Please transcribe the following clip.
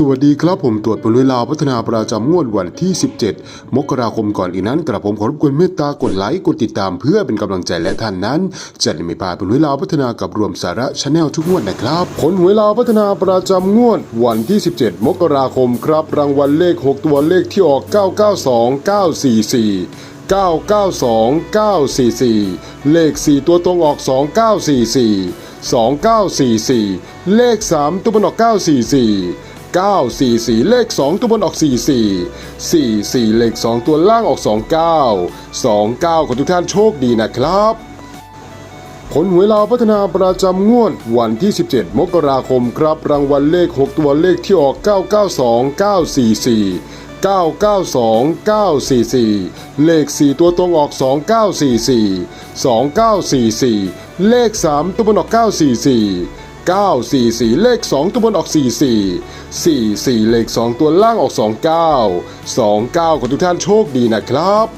สวัสดีครับผมตรวจผลเวลาพัฒนาประจำงวดวันที่ 17 มกราคมก่อนอีกนั้นกระผมขอรบกวนเมตตากดไลค์กดติดตามเพื่อเป็นกำลังใจและท่านนั้น จะได้ไม่พลาดผลเวลาพัฒนากับรวมสาระชาแนลทุกงวดนะครับ ผลเวลาพัฒนาประจำงวดวันที่ 17 มกราคมครับ รางวัลเลข 6 ตัวเลขที่ออก 992 944 992 944 เลข 4 ตัวตรงออก 2944 2944 เลข 3 ตัวบนออก 944 944 เลข 2 ตัวบนออก 44 44 เลข 2 ตัวล่างออก 29 29 ขอทุกท่านโชคดีนะครับผลหวยลาวพัฒนาประจำงวดวันที่ 17 มกราคมครับ รางวัลเลข 6 ตัวเลขที่ออก 992 944 992 944 เลข 4 ตัวตรงออก 2944 2944 เลข 3 ตัวบนออก 944 944 เลข 2 ตัวบนออก 44 44 เลข 2 ตัวล่างออก 29 29ขอทุกท่านโชคดีนะครับ